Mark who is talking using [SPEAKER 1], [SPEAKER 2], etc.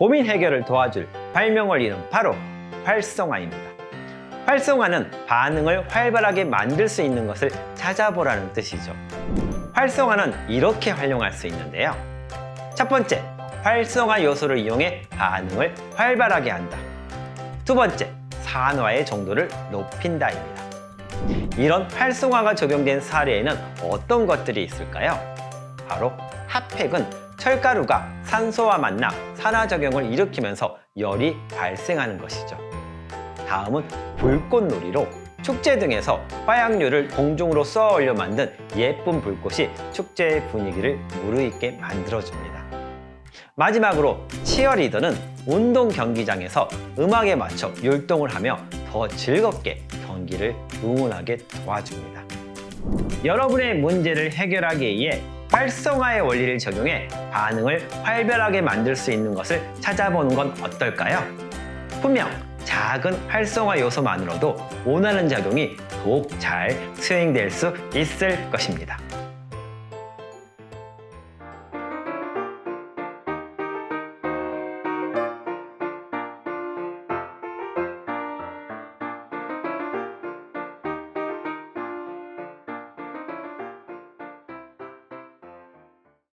[SPEAKER 1] 고민 해결을 도와줄 발명 원리는 바로 활성화입니다. 활성화는 반응을 활발하게 만들 수 있는 것을 찾아보라는 뜻이죠. 활성화는 이렇게 활용할 수 있는데요. 첫 번째, 활성화 요소를 이용해 반응을 활발하게 한다. 두 번째, 산화의 정도를 높인다입니다. 이런 활성화가 적용된 사례에는 어떤 것들이 있을까요? 바로 핫팩은 철가루가 산소와 만나 산화작용을 일으키면서 열이 발생하는 것이죠. 다음은 불꽃놀이로 축제 등에서 화약류를 공중으로 쏘아 올려 만든 예쁜 불꽃이 축제의 분위기를 무르익게 만들어줍니다. 마지막으로 치어리더는 운동 경기장에서 음악에 맞춰 율동을 하며 더 즐겁게 경기를 응원하게 도와줍니다. 여러분의 문제를 해결하기 위해 활성화의 원리를 적용해 반응을 활발하게 만들 수 있는 것을 찾아보는 건 어떨까요? 분명 작은 활성화 요소만으로도 원하는 작용이 더욱 잘 수행될 수 있을 것입니다.